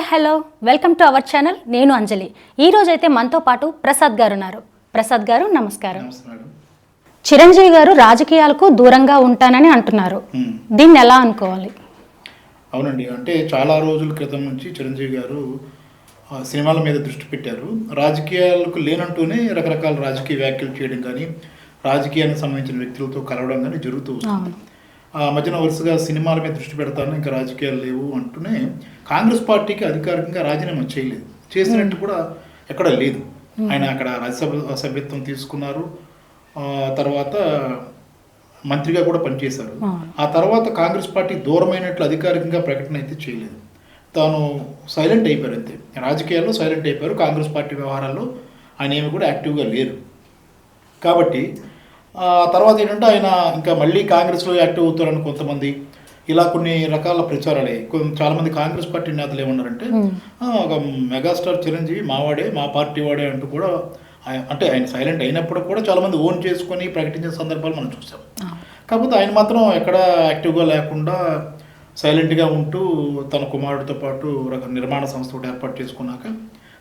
Hi hello. Welcome to our channel. నేను అంజలి. ఈ రోజు అయితే మనతో పాటు ప్రసాద్ గారు ఉన్నారు ప్రసాద్ గారు నమస్కారం. చిరంజీవి గారు రాజకీయాలకు దూరంగా ఉంటానని అంటున్నారు. దీన్ని ఎలా అనుకోవాలి? అవునండి. అంటే చాలా రోజుల క్రితం నుంచి చిరంజీవి గారు ఆ, సినిమాల మీద దృష్టి పెట్టారు. రాజకీయాలకు లేనంటూనే రకరకాల రాజకీయ వ్యాఖ్యలు చేయడం కానీ రాజకీయానికి సంబంధించిన వ్యక్తులతో కలవడం కానీ జరుగుతూ వస్తుంది. ఆ మధ్యన వరుసగా సినిమాల మీద దృష్టి పెడతాను ఇంకా రాజకీయాలు లేవు అంటూనే కాంగ్రెస్ పార్టీకి అధికారికంగా రాజీనామా చేయలేదు. చేసినట్టు కూడా ఎక్కడ లేదు. ఆయన అక్కడ రాజ్యసభ సభ్యత్వం తీసుకున్నారు. తర్వాత మంత్రిగా కూడా పనిచేశారు. ఆ తర్వాత కాంగ్రెస్ పార్టీ దూరమైనట్లు అధికారికంగా ప్రకటన అయితే చేయలేదు. తాను సైలెంట్ అయిపోయారు అంతే. రాజకీయాల్లో సైలెంట్ అయిపోయారు. కాంగ్రెస్ పార్టీ వ్యవహారాల్లో ఆయన ఏమి కూడా యాక్టివ్గా లేరు. కాబట్టి తర్వాత ఏంటంటే ఆయన ఇంకా మళ్ళీ కాంగ్రెస్లో యాక్టివ్ అవుతారని కొంతమంది ఇలా కొన్ని రకాల ప్రచారాలే. చాలామంది కాంగ్రెస్ పార్టీ నేతలు ఏమన్నారంటే "ఆ, ఒక మెగాస్టార్ చిరంజీవి మావాడే మా పార్టీ వాడే అంటూ కూడా అంటే ఆయన సైలెంట్ అయినప్పుడు కూడా చాలామంది ఓన్ చేసుకొని ప్రకటించిన సందర్భాలు మనం చూసాం. కాకపోతే ఆయన మాత్రం ఎక్కడ యాక్టివ్గా లేకుండా సైలెంట్గా ఉంటూ తన కుమారుడితో పాటు నిర్మాణ సంస్థ ఏర్పాటు చేసుకున్నాక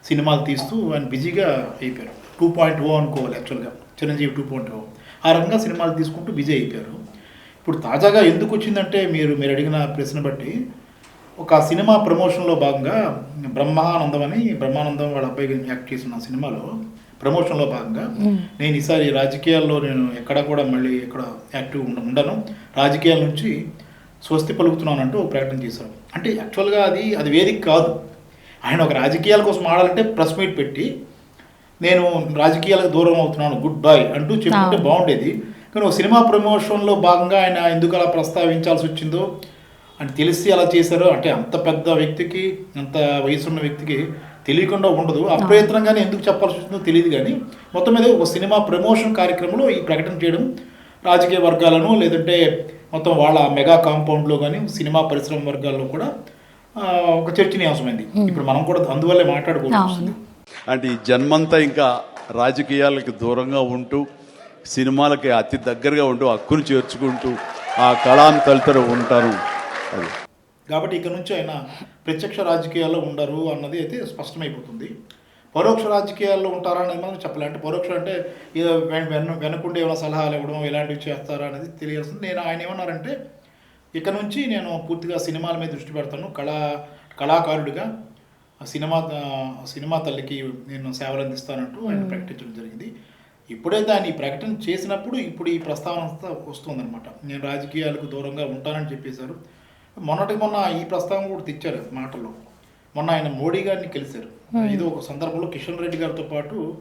సినిమాలు తీస్తూ ఆయన బిజీగా అయిపోయారు. టూ పాయింట్ ఓ అనుకోవాలి యాక్చువల్గా. Chiranjeevi two point O. ఆ రకంగా సినిమాలు తీసుకుంటూ బిజీ అయిపోయారు. ఇప్పుడు తాజాగా ఎందుకు వచ్చిందంటే మీరు మీరు అడిగిన ప్రశ్న బట్టి ఒక సినిమా ప్రమోషన్లో భాగంగా బ్రహ్మానందం అని బ్రహ్మానందం వాళ్ళ అబ్బాయి యాక్ట్ చేసిన సినిమాలో ప్రమోషన్లో భాగంగా నేను ఈసారి రాజకీయాల్లో నేను ఎక్కడ కూడా మళ్ళీ ఎక్కడ యాక్టివ్ ఉండ ఉండను. రాజకీయాల నుంచి స్వస్తి పలుకుతున్నాను అంటూ ఒక ప్రకటన చేశారు. అంటే యాక్చువల్గా అది అది వేదిక కాదు. ఆయన ఒక రాజకీయాల కోసం ఆడాలంటే ప్రెస్ మీట్ పెట్టి నేను రాజకీయాలకు దూరం అవుతున్నాను గుడ్ బై అంటూ చెప్పుకుంటే. బాగుండేది. కానీ ఒక సినిమా ప్రమోషన్లో భాగంగా ఆయన ఎందుకు అలా ప్రస్తావించాల్సి వచ్చిందో అని తెలిసి అలా చేశారో అంటే అంత పెద్ద వ్యక్తికి అంత వయసున్న వ్యక్తికి తెలియకుండా ఉండదు. అప్రయత్నంగానే ఎందుకు చెప్పాల్సి వచ్చిందో తెలియదు కానీ మొత్తం మీద ఒక సినిమా ప్రమోషన్ కార్యక్రమంలో ఈ ప్రకటన చేయడం రాజకీయ వర్గాలను లేదంటే మొత్తం వాళ్ళ మెగా కాంపౌండ్లో కానీ సినిమా పరిశ్రమ వర్గాల్లో కూడా ఒక చర్చనీయాంశమైంది. ఇప్పుడు మనం కూడా అందువల్లే మాట్లాడుకోవాల్సి వస్తుంది. అంటే ఈ జన్మంతా ఇంకా రాజకీయాలకు దూరంగా ఉంటూ సినిమాలకి అతి దగ్గరగా ఉంటూ హక్కును చేర్చుకుంటూ ఆ కళాను తలుతూ ఉంటారు. అది. కాబట్టి ఇక నుంచి ఆయన ప్రత్యక్ష రాజకీయాల్లో ఉండరు అన్నది అయితే స్పష్టమైపోతుంది. పరోక్ష రాజకీయాల్లో ఉంటారా అనేది మనం చెప్పలే. అంటే పరోక్ష అంటే ఏదో వెన వెన- వెనకుండి ఏమైనా సలహాలు ఇవ్వడం ఇలాంటివి చేస్తారా అనేది తెలియాల్సింది. నేను ఆయన ఏమన్నారంటే ఇక నుంచి నేను పూర్తిగా సినిమాల మీద దృష్టి పెడతాను. కళా కళాకారుడిగా సినిమా ఆ, సినిమా తల్లికి నేను సేవలు అందిస్తానంటూ ఆయన ప్రకటించడం జరిగింది. ఇప్పుడైతే ఆయన ఈ ప్రకటన చేసినప్పుడు ఇప్పుడు ఈ ప్రస్తావన అంతా వస్తుందన్నమాట. నేను రాజకీయాలకు దూరంగా ఉంటానని చెప్పేశారు. మొన్నటికి మొన్న ఈ ప్రస్తావన కూడా తెచ్చారు మాటల్లో. మొన్న ఆయన మోడీ గారిని కలిశారు. ఇది ఒక సందర్భంలో కిషన్ రెడ్డి గారితో పాటు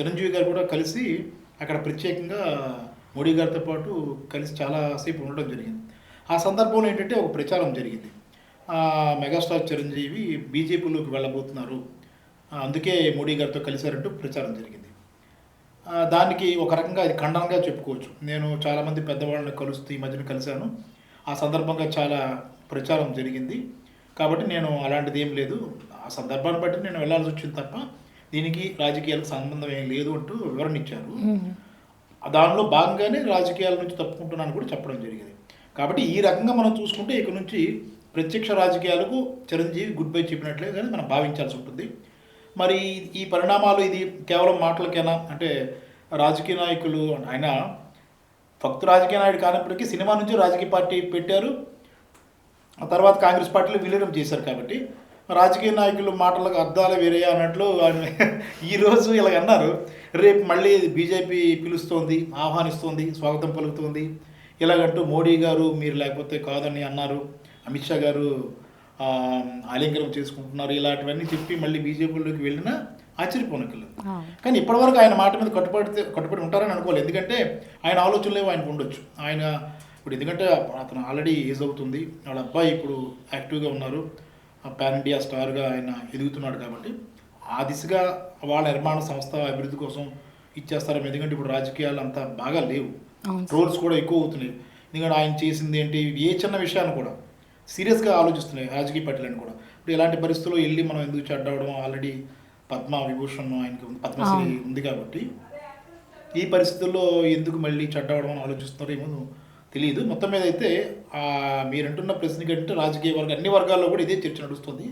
చిరంజీవి గారు కూడా కలిసి అక్కడ ప్రత్యేకంగా మోడీ గారితో పాటు కలిసి చాలాసేపు ఉండడం జరిగింది. ఆ సందర్భంలో ఏంటంటే ఒక ప్రచారం జరిగింది. మెగాస్టార్ చిరంజీవి బీజేపీలోకి వెళ్ళబోతున్నారు. అందుకే మోడీ గారితో కలిశారంటూ ప్రచారం జరిగింది. దానికి ఒక రకంగా ఇది ఖండనగా చెప్పుకోవచ్చు. నేను చాలామంది పెద్దవాళ్ళని కలుస్తూ ఈ మధ్యన కలిశాను. ఆ సందర్భంగా చాలా ప్రచారం జరిగింది. కాబట్టి నేను అలాంటిది ఏం లేదు. ఆ సందర్భాన్ని బట్టి నేను వెళ్ళాల్సి వచ్చింది తప్ప దీనికి రాజకీయాలకు సంబంధం ఏం లేదు అంటూ వివరణ ఇచ్చారు. దానిలో భాగంగానే రాజకీయాల నుంచి తప్పుకుంటున్నాను కూడా చెప్పడం జరిగింది. కాబట్టి ఈ రకంగా మనం చూసుకుంటే ఇక నుంచి ప్రత్యక్ష రాజకీయాలకు చిరంజీవి గుడ్ బై చెప్పినట్లే కానీ మనం భావించాల్సి ఉంటుంది. మరి ఈ పరిణామాలు ఇది కేవలం మాటలకేనా? అంటే రాజకీయ నాయకులు ఆయన భక్తు రాజకీయ నాయుడు కానప్పటికీ సినిమా నుంచి రాజకీయ పార్టీ పెట్టారు. ఆ తర్వాత కాంగ్రెస్ పార్టీలో విలీనం చేశారు కాబట్టి రాజకీయ నాయకులు మాటలకు అర్థాలు వేరే అన్నట్లు ఆయన ఈరోజు ఇలాగ అన్నారు. రేపు మళ్ళీ బీజేపీ పిలుస్తోంది ఆహ్వానిస్తోంది స్వాగతం పలుకుతోంది. ఇలాగంటూ మోడీ గారు మీరు లేకపోతే కాదని అన్నారు. అమిత్ షా గారు ఆలింగనం చేసుకుంటున్నారు ఇలాంటివన్నీ చెప్పి మళ్ళీ బీజేపీలోకి వెళ్ళినా ఆశ్చర్యపోనక్కర్లేదు. కానీ ఇప్పటివరకు ఆయన మాట మీద కట్టుబడితే కట్టుబడి ఉంటారని అనుకోవాలి. ఎందుకంటే ఆయన ఆలోచనలు ఏవో ఆయనకు ఉండొచ్చు. ఆయన ఇప్పుడు ఎందుకంటే అతను ఆల్రెడీ ఏజ్ అవుతుంది. వాళ్ళ అబ్బాయి ఇప్పుడు యాక్టివ్గా ఉన్నారు. పాన్ ఇండియా స్టార్గా ఆయన ఎదుగుతున్నాడు కాబట్టి ఆ దిశగా వాళ్ళ నిర్మాణ సంస్థ అభివృద్ధి కోసం ఇచ్చేస్తారు ఎందుకంటే ఇప్పుడు రాజకీయాలు అంతా బాగా లేవు. ట్రోల్స్ కూడా ఎక్కువ అవుతున్నాయి. ఎందుకంటే ఆయన చేసింది ఏంటి? ఏ చిన్న విషయాన్ని కూడా. సీరియస్గా ఆలోచిస్తున్నాయి రాజకీయ పార్టీలను కూడా. ఇప్పుడు ఇలాంటి పరిస్థితుల్లో వెళ్ళి మనం ఎందుకు చెడ్డవడం ఆల్రెడీ పద్మ విభూషణ్ ఆయనకి పద్మశ్రీ ఉంది కాబట్టి ఈ పరిస్థితుల్లో ఎందుకు మళ్ళీ చెడ్డవడం అని ఆలోచిస్తున్నారో ఏమో తెలియదు. మొత్తం మీద అయితే మీరంటున్న ప్రశ్న కంటే రాజకీయ వర్గ అన్ని వర్గాల్లో కూడా ఇదే చర్చ నడుస్తుంది.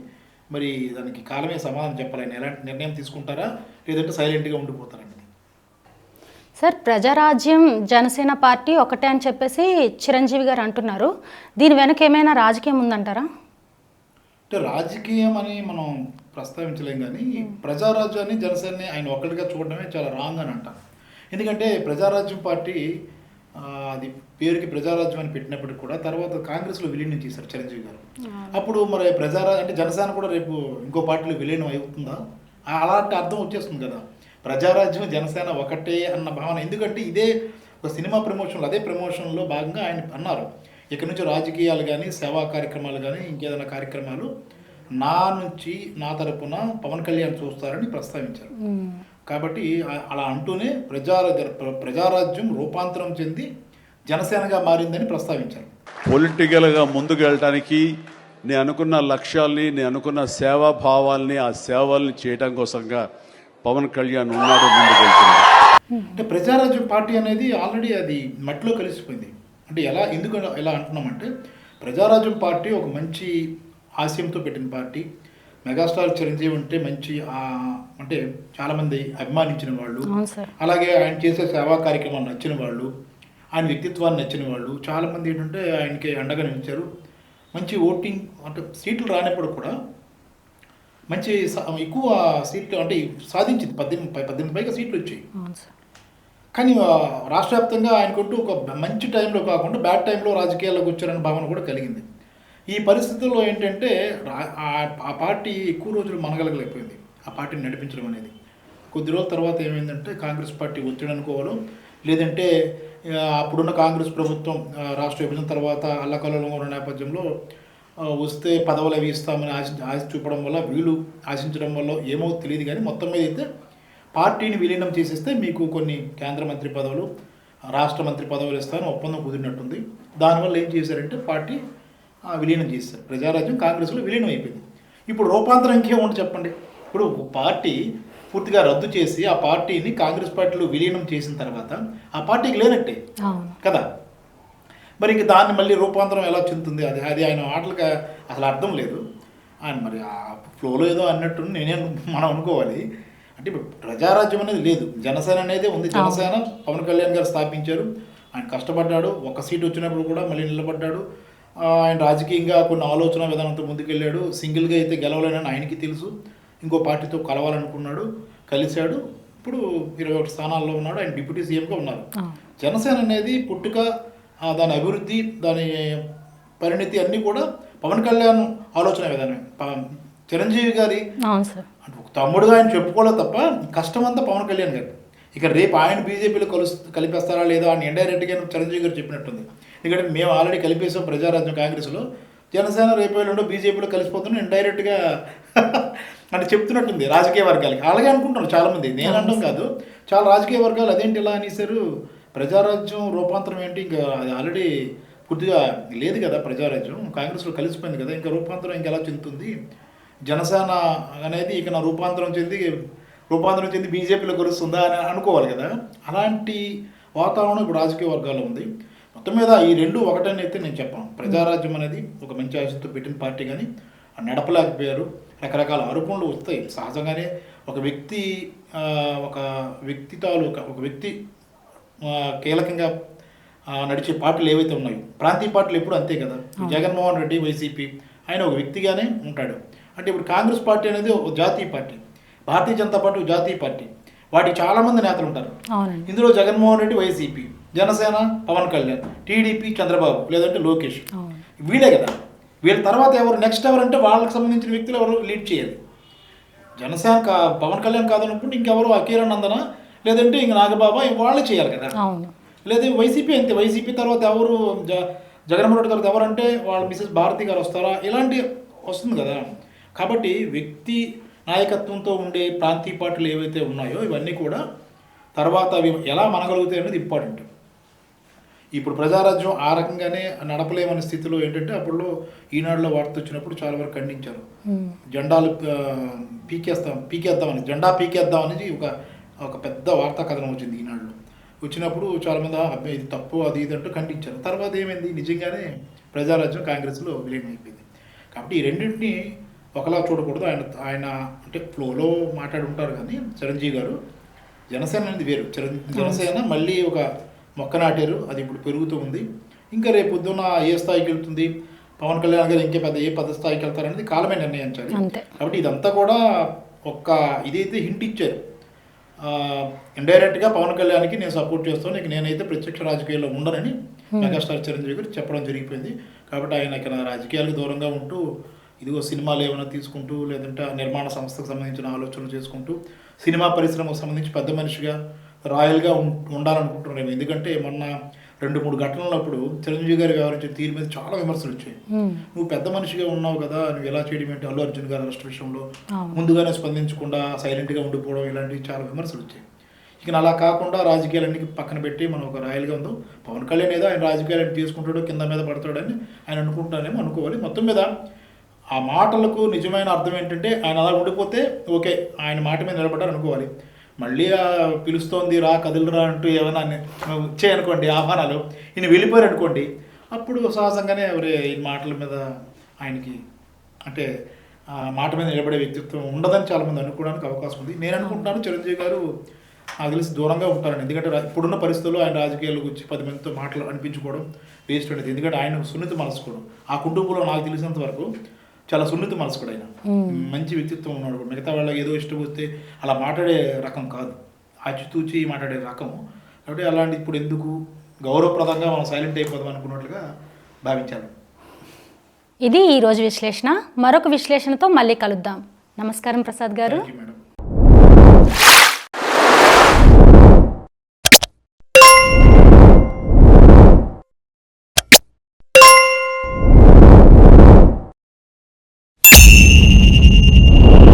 మరి దానికి కాలమే సమాధానం చెప్పాలని ఎలాంటి నిర్ణయం తీసుకుంటారా? లేదంటే సైలెంట్గా ఉండిపోతారండి సార్ ప్రజారాజ్యం జనసేన పార్టీ ఒకటే అని చెప్పేసి చిరంజీవి గారు అంటున్నారు. దీని వెనక ఏమైనా రాజకీయం ఉందంటారా? అంటే రాజకీయం అని మనం ప్రస్తావించలేం కానీ ప్రజారాజ్యాన్ని జనసేనని ఆయన ఒక్కడిగా చూడడమే చాలా రాంగ్ అని అంటారు. ఎందుకంటే ప్రజారాజ్యం పార్టీ అది పేరుకి ప్రజారాజ్యం అని పెట్టినప్పటికి కూడా తర్వాత కాంగ్రెస్లో విలీనం చేశారు చిరంజీవి గారు. అప్పుడు మరి ప్రజారాజ్యం అంటే జనసేన కూడా రేపు ఇంకో పార్టీలో విలీనం అవుతుందా? అలాంటి అర్థం వచ్చేస్తుంది కదా. ప్రజారాజ్యం జనసేన ఒకటే అన్న భావన. ఎందుకంటే ఇదే ఒక సినిమా ప్రమోషన్లో అదే ప్రమోషన్లో భాగంగా ఆయన అన్నారు. ఇక్కడ నుంచి రాజకీయాలు కానీ సేవా కార్యక్రమాలు కానీ ఇంకేదైనా కార్యక్రమాలు నా నుంచి నా తరపున పవన్ కళ్యాణ్ చూస్తారని ప్రస్తావించారు. కాబట్టి అలా అంటూనే ప్రజా ప్ర- ప్రజారాజ్యం రూపాంతరం చెంది జనసేనగా మారిందని ప్రస్తావించారు. పొలిటికల్గా ముందుకు వెళ్ళటానికి నేను అనుకున్న లక్ష్యాల్ని నేను అనుకున్న సేవా భావాల్ని ఆ సేవల్ని చేయడం కోసంగా పవన్ కళ్యాణ్ ఉన్నాడు ముందుకు వెళ్తున్నాడు. అంటే ప్రజారాజ్యం పార్టీ అనేది ఆల్రెడీ అది మట్టిలో కలిసిపోయింది. అంటే ఎలా ఎందుకు ఎలా అంటున్నామంటే ప్రజారాజ్యం పార్టీ ఒక మంచి ఆశయంతో పెట్టిన పార్టీ. మెగాస్టార్ చిరంజీవి అంటే మంచి ఆ, అంటే చాలామంది అభిమానించిన వాళ్ళు. అలాగే ఆయన చేసే సేవా కార్యక్రమాలు నచ్చిన వాళ్ళు. ఆయన వ్యక్తిత్వాన్ని నచ్చిన వాళ్ళు. చాలామంది ఏంటంటే ఆయనకి అండగా నిలిచారు. మంచి ఓటింగ్ అంటే సీట్లు రానప్పుడు కూడా మంచి ఎక్కువ సీట్లు అంటే సాధించింది. పద్దెనిమిది పద్దెనిమిది పైగా సీట్లు వచ్చాయి. కానీ రాష్ట్ర వ్యాప్తంగా ఆయనకుంటూ ఒక మంచి టైంలో కాకుండా బ్యాడ్ టైంలో రాజకీయాల్లోకి వచ్చారన్న భావన కూడా కలిగింది. ఈ పరిస్థితుల్లో ఏంటంటే ఆ- పార్టీ ఎక్కువ రోజులు మనగలగలేకపోయింది. ఆ పార్టీని నడిపించడం అనేది. కొద్ది రోజుల తర్వాత ఏమైందంటే కాంగ్రెస్ పార్టీ ఒత్తిడి అనుకోవాలో. లేదంటే అప్పుడున్న కాంగ్రెస్ ప్రభుత్వం రాష్ట్ర విభజన తర్వాత అల్లకల్లోలం ఉన్న నేపథ్యంలో వస్తే పదవులు అవి ఇస్తామని ఆశ ఆశ చూపడం వల్ల వీళ్ళు ఆశించడం వల్ల ఏమో తెలియదు కానీ మొత్తం మీద అయితే పార్టీని విలీనం చేసేస్తే మీకు కొన్ని కేంద్ర మంత్రి పదవులు రాష్ట్ర మంత్రి పదవులు ఇస్తానని ఒప్పందం కుదిరినట్టుంది. దానివల్ల ఏం చేశారంటే పార్టీ విలీనం చేశారు. ప్రజారాజ్యం కాంగ్రెస్లో విలీనం అయిపోయింది. ఇప్పుడు రూపాంతరం ఇంకేముంటుంది చెప్పండి? ఇప్పుడు పార్టీ పూర్తిగా రద్దు చేసి ఆ పార్టీని కాంగ్రెస్ పార్టీలో విలీనం చేసిన తర్వాత ఆ పార్టీకి లేనట్టే కదా? మరి ఇంక దాన్ని మళ్ళీ రూపాంతరం ఎలా చెందుతుంది? అది అది ఆయన మాటలకు అసలు అర్థం లేదు. ఆయన మరి ఆ ఫ్లోలో ఏదో అన్నట్టు నేనే మనం అనుకోవాలి. అంటే ఇప్పుడు ప్రజారాజ్యం అనేది లేదు. జనసేన అనేది ఉంది. జనసేన పవన్ కళ్యాణ్ గారు స్థాపించారు. ఆయన కష్టపడ్డాడు. ఒక సీట్ వచ్చినప్పుడు కూడా మళ్ళీ నిలబడ్డాడు. ఆయన రాజకీయంగా కొన్ని ఆలోచన విధానంతో ముందుకెళ్ళాడు. సింగిల్గా అయితే గెలవలేనని ఆయనకి తెలుసు. ఇంకో పార్టీతో కలవాలనుకున్నాడు. కలిశాడు. ఇప్పుడు ఇరవై ఒకటి స్థానాల్లో ఉన్నాడు. ఆయన డిప్యూటీ సీఎంగా ఉన్నారు. జనసేన అనేది పుట్టుక దాని అభివృద్ధి దాని పరిణితి అన్నీ కూడా పవన్ కళ్యాణ్ ఆలోచన విధానం ప- చిరంజీవి గారి తమ్ముడుగా ఆయన చెప్పుకోలేదు తప్ప కష్టం అంతా పవన్ కళ్యాణ్ గారు. ఇక రేపు ఆయన బీజేపీలో కలుస్ కలిపేస్తారా లేదా అని ఇండైరెక్ట్గా చిరంజీవి గారు చెప్పినట్టుంది. ఎందుకంటే మేము ఆల్రెడీ కలిపేసాం ప్రజారాజ్యం కాంగ్రెస్లో. జనసేన రేపు ఎల్లుండో బీజేపీలో కలిసిపోతున్నాం ఇండైరెక్ట్గా అంటే చెప్తున్నట్టుంది రాజకీయ వర్గాలకి. అలాగే అనుకుంటున్నారు చాలామంది. నేను అనడం కాదు. చాలా రాజకీయ వర్గాలు అదేంటి ఇలా అనేసారు ప్రజారాజ్యం రూపాంతరం ఏంటి? ఇంకా అది ఆల్రెడీ పూర్తిగా లేదు కదా ప్రజారాజ్యం. కాంగ్రెస్లో కలిసిపోయింది కదా. ఇంకా రూపాంతరం ఇంకా ఎలా చెందుతుంది? జనసేన అనేది ఇక నా రూపాంతరం చెంది రూపాంతరం చెంది బీజేపీలో కలుస్తుందా అని అనుకోవాలి కదా. అలాంటి వాతావరణం ఇప్పుడు రాజకీయ వర్గాల్లో ఉంది. మొత్తం మీద ఈ రెండు ఒకటని అయితే నేను చెప్పాను. ప్రజారాజ్యం అనేది ఒక మంచి ఆశతో పెట్టిన పార్టీ కానీ నడపలేకపోయారు. రకరకాల ఆరోపణలు వస్తాయి. సహజంగానే ఒక వ్యక్తి ఒక వ్యక్తి తాలూకా ఒక వ్యక్తి కీలకంగా నడిచే పార్టీలు ఏవైతే ఉన్నాయో ప్రాంతీయ పార్టీలు ఎప్పుడు అంతే కదా. జగన్మోహన్ రెడ్డి వైసీపీ ఆయన ఒక వ్యక్తిగానే ఉంటాడు. అంటే ఇప్పుడు కాంగ్రెస్ పార్టీ అనేది ఒక జాతీయ పార్టీ. భారతీయ జనతా పార్టీ ఒక జాతీయ పార్టీ. వాటికి చాలామంది నేతలు ఉంటారు. ఇందులో జగన్మోహన్ రెడ్డి వైసీపీ జనసేన పవన్ కళ్యాణ్ టీడీపీ చంద్రబాబు లేదంటే లోకేష్. వీళ్ళే కదా. వీళ్ళ తర్వాత ఎవరు నెక్స్ట్ ఎవరంటే వాళ్ళకి సంబంధించిన వ్యక్తులు ఎవరు లీడ్ చేయాలి? జనసేన కా పవన్ కళ్యాణ్ కాదనుకుంటే ఇంకెవరు? అకీర నందన? లేదంటే ఇంక నాగబాబా వాళ్ళే చేయాలి కదా. లేదా వైసీపీ అంతే. వైసీపీ తర్వాత ఎవరు జగన్మోహన్ రెడ్డి తర్వాత ఎవరంటే వాళ్ళ మిసెస్ భారతి గారు వస్తారా? ఇలాంటి వస్తుంది కదా. కాబట్టి వ్యక్తి నాయకత్వంతో ఉండే ప్రాంతీయ పార్టీలు ఏవైతే ఉన్నాయో ఇవన్నీ కూడా తర్వాత అవి ఎలా మనగలుగుతాయి అనేది ఇంపార్టెంట్. ఇప్పుడు ప్రజారాజ్యం ఆ రకంగానే నడపలేమనే స్థితిలో ఏంటంటే అప్పుడులో ఈనాడులో వార్త వచ్చినప్పుడు చాలా వరకు ఖండించారు. జెండాలు పీకేస్తాం పీకేద్దామని జెండా పీకేద్దామనేది ఒక ఒక పెద్ద వార్తా కథనం వచ్చింది ఈనాడులో. వచ్చినప్పుడు చాలామంది "ఆ, అబ్బాయి ఇది తప్పు అది ఇది అంటూ ఖండించారు. తర్వాత ఏమైంది? నిజంగానే ప్రజారాజ్యం కాంగ్రెస్లో విలీనం అయిపోయింది కాబట్టి ఈ రెండింటిని ఒకలా చూడకూడదు. ఆయన ఆయన అంటే ఫ్లోలో మాట్లాడి ఉంటారు కానీ చిరంజీవి గారు జనసేన అనేది వేరు. చిరం- జనసేన మళ్ళీ ఒక మొక్క నాటారు. అది ఇప్పుడు పెరుగుతూ ఉంది. ఇంకా రేపు పొద్దున్న ఏ స్థాయికి వెళ్తుంది? పవన్ కళ్యాణ్ గారు ఇంకే పెద్ద ఏ పెద్ద స్థాయికి వెళ్తారనేది కాలమే నిర్ణయించాలి. కాబట్టి ఇదంతా కూడా ఒక్క ఇదైతే హింట్ ఇచ్చారు. ఇండైరెక్ట్గా పవన్ కళ్యాణ్కి నేను సపోర్ట్ చేస్తాను. ఇక నేనైతే ప్రత్యక్ష రాజకీయాల్లో ఉండనని మెగాస్టార్ చిరంజీవి గారు చెప్పడం జరిగిపోయింది. కాబట్టి ఆయన ఇక్కడ రాజకీయాలకు దూరంగా ఉంటూ ఇదిగో సినిమాలు ఏమైనా తీసుకుంటూ లేదంటే ఆ నిర్మాణ సంస్థకు సంబంధించిన ఆలోచనలు చేసుకుంటూ సినిమా పరిశ్రమకు సంబంధించి పెద్ద మనిషిగా రాయల్గా ఉండాలనుకుంటున్నాను ఎందుకంటే మొన్న రెండు మూడు ఘటనలప్పుడు చిరంజీవి గారు వ్యవహరించిన తీరు మీద చాలా విమర్శలు వచ్చాయి. నువ్వు పెద్ద మనిషిగా ఉన్నావు కదా నువ్వు ఎలా చేయడం ఏంటి? అల్లు అర్జున్ గారు అరెస్ట్ విషయంలో. ముందుగానే స్పందించకుండా సైలెంట్గా ఉండిపోవడం ఇలాంటివి చాలా విమర్శలు వచ్చాయి. ఇక అలా కాకుండా రాజకీయాలన్నీ పక్కన పెట్టి మనం ఒక రాయల్గా ఉందో. పవన్ కళ్యాణ్ ఏదో ఆయన రాజకీయాలను తీసుకుంటాడు కింద మీద పడతాడని ఆయన అనుకుంటానేమో అనుకోవాలి. మొత్తం మీద ఆ మాటలకు నిజమైన అర్థం ఏంటంటే ఆయన అలా ఉండిపోతే ఓకే ఆయన మాట మీద నిలబడ్డారు అనుకోవాలి మళ్ళీ పిలుస్తోంది రా కదులురా అంటూ ఏమైనా వచ్చాయనుకోండి ఆహ్వానాలు. ఈయన వెళ్ళిపోయారు అనుకోండి అప్పుడు సహజంగానే ఎవరి ఈ మాటల మీద ఆయనకి అంటే ఆ మాట మీద నిలబడే వ్యక్తిత్వం ఉండదని చాలామంది అనుకోవడానికి అవకాశం ఉంది. నేను అనుకుంటున్నాను చిరంజీవి గారు నాకు తెలిసి దూరంగా ఉంటారని ఎందుకంటే ఇప్పుడున్న పరిస్థితుల్లో ఆయన రాజకీయాల గురించి పది మందితో మాటలు అనిపించుకోవడం వేస్ట్ ఉండేది ఎందుకంటే ఆయన సున్నిత మనసుకోవడం ఆ కుటుంబంలో నాకు తెలిసినంత వరకు చాలా సున్నిత మనసు కూడా ఆయన. మంచి వ్యక్తిత్వం ఉన్నాడు మిగతా వాళ్ళకి ఏదో ఇష్టం వస్తే అలా మాట్లాడే రకం కాదు. ఆచితూచి మాట్లాడే రకం. కాబట్టి అలాంటి ఇప్పుడు ఎందుకు గౌరవప్రదంగా మనం సైలెంట్ అయిపోదాం అనుకున్నట్లుగా భావించాను. ఇది ఈరోజు విశ్లేషణ. మరొక విశ్లేషణతో మళ్ళీ కలుద్దాం. నమస్కారం ప్రసాద్ గారు. మేడం.